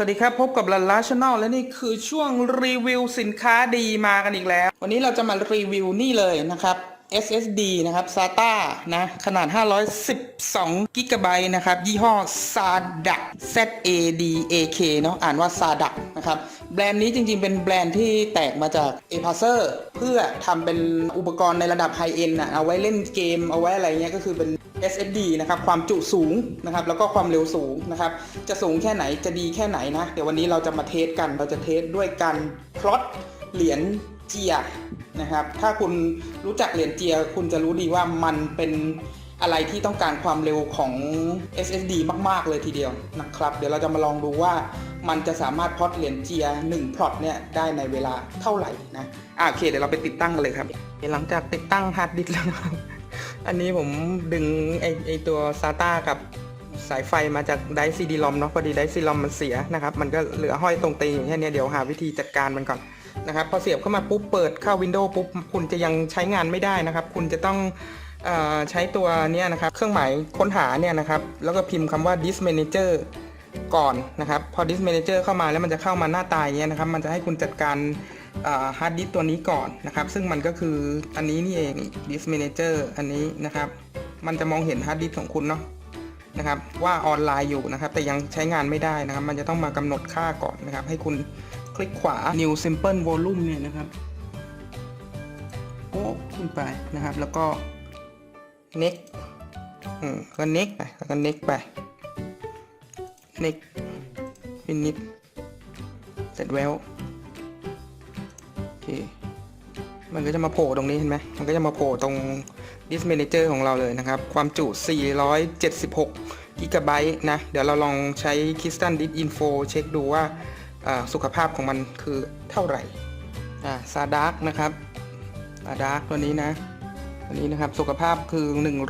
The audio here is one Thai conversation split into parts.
สวัสดีครับ พบกับลันลาชแนลและนี่คือช่วงรีวิวสินค้าดีมากันอีกแล้ว วันนี้เราจะมารีวิวนี่เลยนะครับ SSD นะครับ SATA นะ ขนาด 512 g b นะครับ ยี่ห้อ Sada Z A D A K เนาะอ่านว่า Sada นะครับ แบรนด์นี้จริงๆ เป็นแบรนด์ที่แตกมาจาก a p a c e r เพื่อทำเป็นอุปกรณ์ในระดับไฮเอ็นนะเอาไว้เล่นเกม เอาไว้อะไรเงี้ยก็คือเป็น SSD นะครับ ความจุสูงนะครับ แล้วก็ความเร็วสูงนะครับ จะสูงแค่ไหนจะดีแค่ไหนนะ เดี๋ยววันนี้เราจะมาเทสกัน เราจะเทสด้วยการพลอตเหรียญเจีย นะครับ ถ้าคุณรู้จักเหรียญเจีย คุณจะรู้ดีว่ามันเป็นอะไรที่ต้องการความเร็วของ SSD มาก ๆ เลยทีเดียวนะครับ เดี๋ยวเราจะมาลองดูว่ามันจะสามารถพอตเหรียญเจีย1พลอตเนี่ยได้ในเวลาเท่าไหร่นะอะโอเค เดี๋ยวเราไปติดตั้งกันเลยครับหลังจากติดตั้งฮาร์ดดิสก์แล้วนะครับ อันนี้ผมดึงไอไอตัว SATA กับสายไฟมาจากไดซีดีลอมเนาะพอดีไดซีลอมมันเสียนะครับ มันก็เหลือห้อยตรงตีอยู่แค่นี้เดี๋ยวหาวิธีจัดการมันก่อน นะครับพอเสียบเข้ามาปุ๊บเปิดเข้า Windows ปุ๊บคุณจะยังใช้งานไม่ได้นะครับ คุณจะต้องอใช้ตัวเนี้ยนะครับ เครื่องหมายค้นหาเนี่ยนะครับ แล้วก็พิมพ์คำว่า disk manager ก่อนนะครับ พอ disk manager เข้ามาแล้วมันจะเข้ามาหน้าตายเงี้ยนะครับ มันจะให้คุณจัดการฮาร์ดดิสตัวนี้ก่อนนะครับ ซึ่งมันก็คืออันนี้นี่เอง disk manager อันนี้นะครับ มันจะมองเห็นฮาร์ดดิสของคุณเนาะนะครับ ว่าออนไลน์อยู่นะครับ แต่ยังใช้งานไม่ได้นะครับ มันจะต้องมากำหนดค่าก่อนนะครับ ให้คุณ คลิกขวา new simple volume เนี่ยนะครับโอ้ขึ้นไปนะครับ แล้วก็ next อืมก็ next ไปแล้วก็ next ไป next finish เสร็จแล้วโอเคมันก็จะมาโผล่ตรงนี้เห็นไหมมันก็จะมาโผล่ตรง disk manager ของเราเลยนะครับ ความจุ 476กิกะไบต์นะ เดี๋ยวเราลองใช้ Crystal Disk Info เช็คดูว่า สุขภาพของมันคือเท่าไหร่ซาดาร์กนะครับซาดาร์กตัวนี้นะตัวนี้นะครับสุขภาพคือ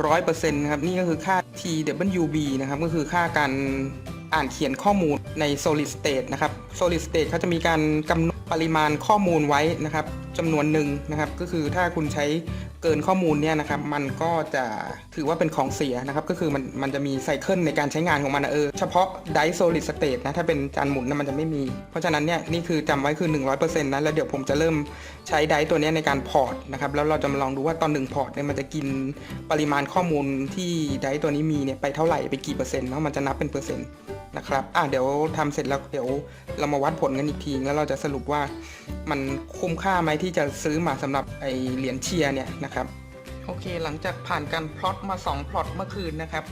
100%นะครับนี่ก็คือค่า TWB นะครับก็คือค่าการอ่านเขียนข้อมูลใน solid state นะครับ solid state เขาจะมีการกำหนดปริมาณข้อมูลไว้นะครับจำนวนหนึ่งนะครับ ก็คือถ้าคุณใช้ เกินข้อมูลเนี่ยนะครับมันก็จะถือว่าเป็นของเสียนะครับก็คือมันมันจะมีไซเคิลในการใช้งานของมันนะเออเฉพาะ die solid state นะถ้าเป็นจานหมุนนะมันจะไม่มี เพราะฉะนั้นเนี่ยนี่คือจำไว้คือ 100%นะแล้วเดี๋ยวผมจะเริ่มใช้ไดตัวนี้ในการพอร์ตนะครับแล้วเราจะมาลองดูว่าตอนหนึ่งพอร์ตเนี่ยมันจะกินปริมาณข้อมูลที่ไดตัวนี้มีเนี่ยไปเท่าไหร่ไปกี่เปอร์เซ็นต์แล้วมันจะนับเป็นเปอร์เซ็นต์ นะครับ อะเดี๋ยวทำเสร็จแล้วเดี๋ยวเรามาวัดผลกันอีกทีแล้วเราจะสรุปว่ามันคุ้มค่าไหมที่จะซื้อมาสำหรับไอเหรียญเชียร์เนี่ยนะครับ โอเค หลังจากผ่านการพลอตมา2พลอตเมื่อคืนนะครับ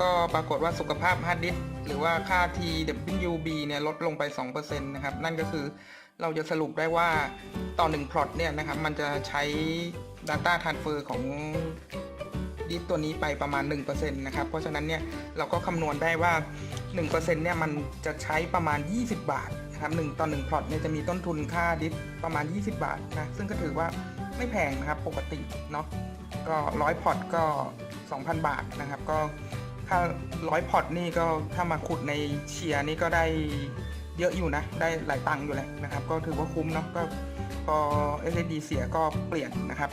ก็ปรากฏว่าสุขภาพฮาร์ดดิสก์หรือว่าค่า TWB เนี่ยลดลงไป2%นะครับ นั่นก็คือเราจะสรุปได้ว่าต่อ1พลอตเนี่ยนะครับมันจะใช้ Data Transfer ของ ดิสก์ตัวนี้ไปประมาณ 1%นะครับ เพราะฉะนั้นเนี่ยเราก็คำนวณได้ว่า 1%เนี่ยมันจะใช้ประมาณ 20 บาทนะครับ1ต่อ1พลอตเนี่ยจะมีต้นทุนค่าดิสประมาณ 20 บาทนะซึ่งก็ถือว่าไม่แพงนะครับปกติเนาะก็ร้อยพอร์ตก็ 2,000 บาทนะครับ ก็ถ้าร้อยพอร์ตนี่ก็ถ้ามาขุดในเชียร์นี่ก็ได้เยอะอยู่นะ ได้หลายตังค์อยู่แหละนะครับ ก็ถือว่าคุ้มเนาะก็พอ SSD เสียก็เปลี่ยนนะครับ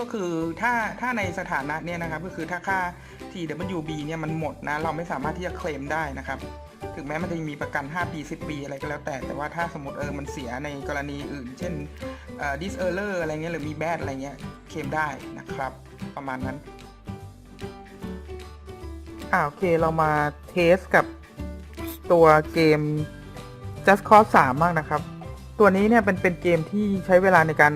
ก็คือถ้าถ้าในสถานะเนี่ยนะครับก็คือถ้าค่า TWB เนี่ยมันหมดนะเราไม่สามารถที่จะเคลมได้นะครับ ถึงแม้มันจะมีประกัน 5 ปี 10 ปีอะไรก็แล้วแต่ แต่ว่าถ้าสมมติเออมันเสียในกรณีอื่น เช่นดิสเออร์เลอร์อะไรเงี้ยหรือมีแบดอะไรเงี้ยเคลมได้นะครับ ประมาณนั้นอ่าโอเคเรามาเทสกับตัวเกม Just Cause 3มากนะครับ ตัวนี้เนี่ยเป็นเป็นเกมที่ใช้เวลาในการ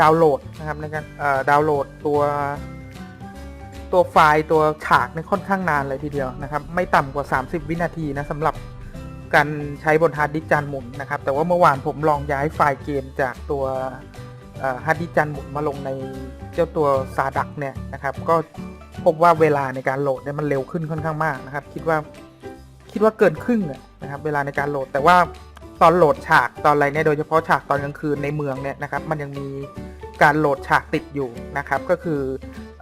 ดาวน์โหลดนะครับในการดาวน์โหลดตัวตัวไฟล์ตัวฉากในค่อนข้างนานเลยทีเดียวนะครับ ไม่ต่ำกว่า 30 วินาทีนะสำหรับการใช้บนฮาร์ดดิสก์จานหมุนนะครับ แต่ว่าเมื่อวานผมลองย้ายไฟล์เกมจากตัวฮาร์ดดิสก์จานหมุนมาลงในเจ้าตัวซาดักเนี่ยนะครับ ก็พบว่าเวลาในการโหลดเนี่ยมันเร็วขึ้นค่อนข้างมากนะครับ คิดว่าคิดว่าเกินครึ่งนะครับ เวลาในการโหลดแต่ว่า ตอนโหลดฉากตอนอะไรเนี่ยโดยเฉพาะฉากตอนกลางคืนในเมืองเนี่ยนะครับ มันยังมีการโหลดฉากติดอยู่นะครับ ก็คือ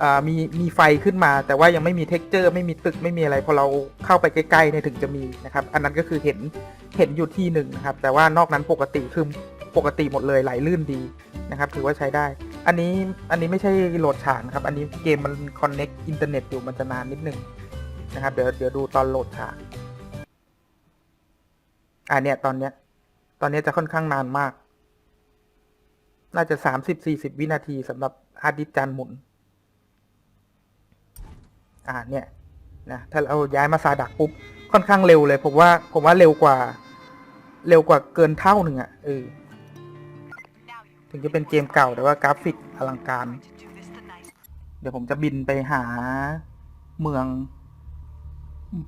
ออมีมีไฟขึ้นมา แต่ว่ายังไม่มีเท็กเจอร์ ไม่มีตึกไม่มีอะไรพอเราเข้าไปใกล้ๆเนี่ยถึงจะมีนะครับ อันนั้นก็คือเห็นเห็นอยู่ที่หนึ่งนะครับ แต่ว่านอกนั้นปกติคือปกติหมดเลยไหลลื่นดีนะครับ ถือว่าใช้ได้ อันนี้อันนี้ไม่ใช่โหลดฉากนะครับ อันนี้เกมมันคอนเน็กอินเทอร์เน็ตอยู่มันจะนานนิดนึงนะครับ เดี๋ยวเดี๋ยวดูตอนโหลดฉากอ่าเนี่ยตอนเนี้ย ตอนนี้จะค่อนข้างนานมาก น่าจะสามสิบสี่สิบวินาทีสำหรับฮาร์ดดิสก์จานหมุน อ่าเนี่ยนะถ้าเราย้ายมาซาดักปุ๊บ ค่อนข้างเร็วเลย ผมว่าผมว่าเร็วกว่า เร็วกว่าเกินเท่าหนึ่งอะ่ะเออถึงจะเป็นเกมเก่าแต่ว่ากราฟิกอลังการ เดี๋ยวผมจะบินไปหาเมืองอืม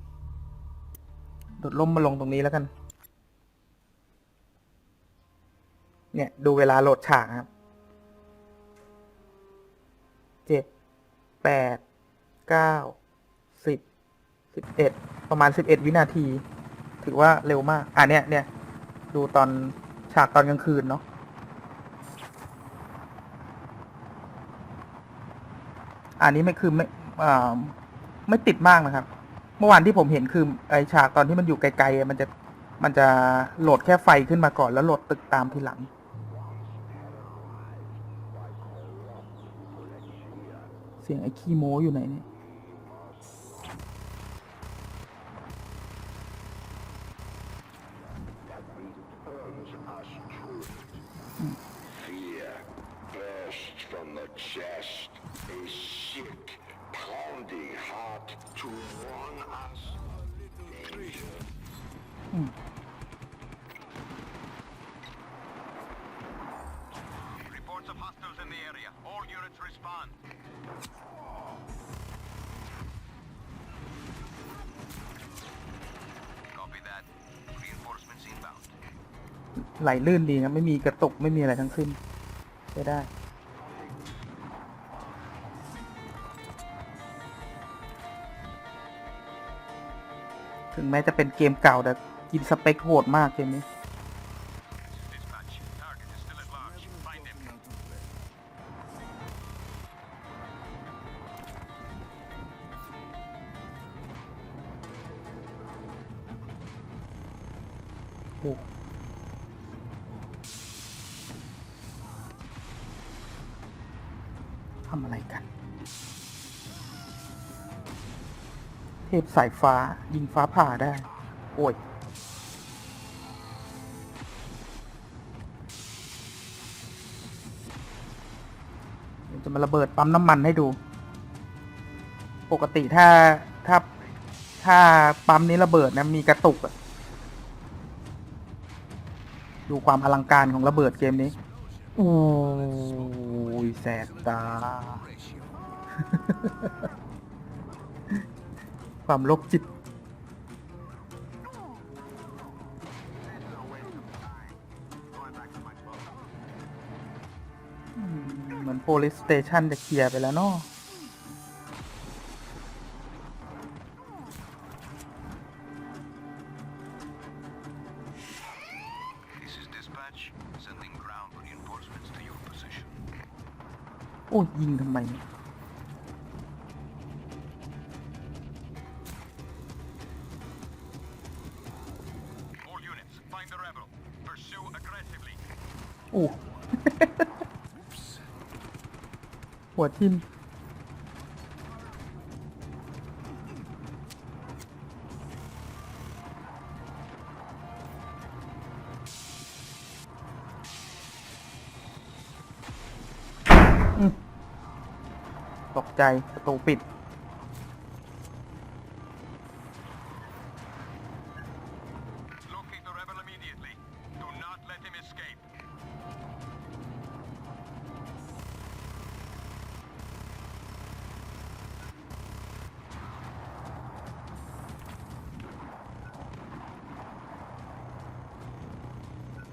โดดล่มมาลงตรงนี้แล้วกัน เนี่ยดูเวลาโหลดฉากครับเจ็ดแปดเก้าสิบสิบเอ็ดประมาณสิบเอ็ดวินาที ถือว่าเร็วมาก อะเนี่ยเนี่ยดูตอนฉากตอนกลางคืนเนาะอันนี้ไม่คือไม่ไม่ติดมากนะครับ เมื่อวานที่ผมเห็นคือไอฉากตอนที่มันอยู่ไกลๆมันจะมันจะโหลดแค่ไฟขึ้นมาก่อนแล้วโหลดตึกตามทีหลัง สียงไอ้ขี้โม้อยู่ไหนเนี่ย Fear bursts Reports of hostiles in the area. All units respond. Copy that. Reinforcements inbound. ไหลลื่นดีครับไม่มีกระตุกไม่มีอะไรทั้งสิ้นใช้ได้ ถึงแม้จะเป็นเกมเก่าแต่กินสเปคโหดมากเกมนี้ โอ้ทำอะไรกัน เทพสายฟ้ายิงฟ้าผ่าได้ โอ้ยเดี๋ยวจะมาระเบิดปั๊มน้ำมันให้ดู ปกติถ้าถ้าถ้าปั๊มนี้ระเบิดนะมีกระตุกอะ ดูความอลังการของระเบิดเกมนี้โอ้ยแสบตา ความโรคจิตมเหมือน police station จะเคลียร์ไปแล้วเนาะ dispatch. Sending ground reinforcements to your position. โอ้ยยิงทำไม All units, find the rebel. Pursue aggressively. อู้ หัวทิ่ม ตกใจ ประตูปิด Locate the rebel immediately. Do not let him escape.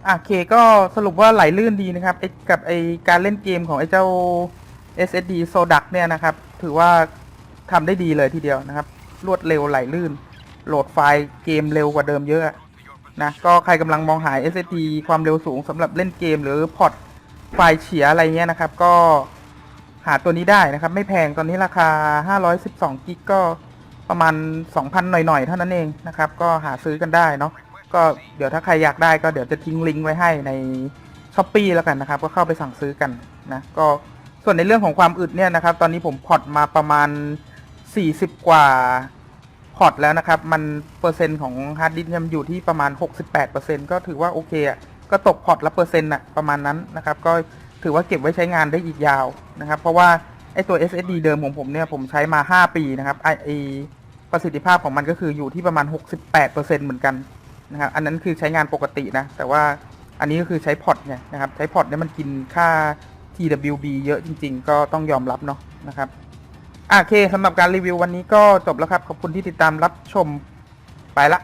อะเคก็สรุปว่าไหลลื่นดีนะครับไอ้กับไอการเล่นเกมของไอ้เจ้า SSD s o d u c เนี่ยนะครับ ถือว่าทำได้ดีเลยทีเดียวนะครับ รวดเร็วไหลลื่น โหลดไฟล์เกมเร็วกว่าเดิมเยอะนะก็ใครกำลังมองหา SSD ความเร็วสูงสำหรับเล่นเกม หรือพอร์ตไฟล์เฉียอะไรเงี้ยนะครับ ก็หาตัวนี้ได้นะครับ ไม่แพงตอนนี้ราคา 512กิกก็ประมาณ 2,000 หน่อยๆ เท่านั้นเองนะครับ ก็หาซื้อกันได้เนาะก็เดี๋ยวถ้าใครอยากได้ก็เดี๋ยวจะทิ้งลิงก์ไว้ให้ในช้อปปีแล้วกันนะครับ ก็เข้าไปสั่งซื้อกันนะก็ ส่วนในเรื่องของความอึดเนี่ยนะครับ ตอนนี้ผมพอตมาประมาณ 40 กว่าพอตแล้วนะครับ มันเปอร์เซ็นต์ของฮาร์ดดิสก์ยมันอยู่ที่ประมาณ 68%ก็ถือว่าโอเคอะก็ตกพอร์ตละเปอร์เซ็นต์อะประมาณนั้นนะครับ ก็ถือว่าเก็บไว้ใช้งานได้อีกยาวนะครับ เพราะว่าไอตัว SSD เดิมของผมเนี่ยผมใช้มา 5 ปีนะครับไอไอประสิทธิภาพของมันก็คืออยู่ที่ประมาณ 68%เหมือนกันนะครับ อันนั้นคือใช้งานปกตินะ แต่ว่าอันนี้ก็คือใช้พอร์ตเนี่ยนะครับ ใช้พอร์ตเนี่ยมันกินค่า TWB เยอะจริง ๆ ก็ต้องยอมรับเนาะนะครับโอเคสำหรับการรีวิววันนี้ก็จบแล้วครับ ขอบคุณที่ติดตามรับชมไปละ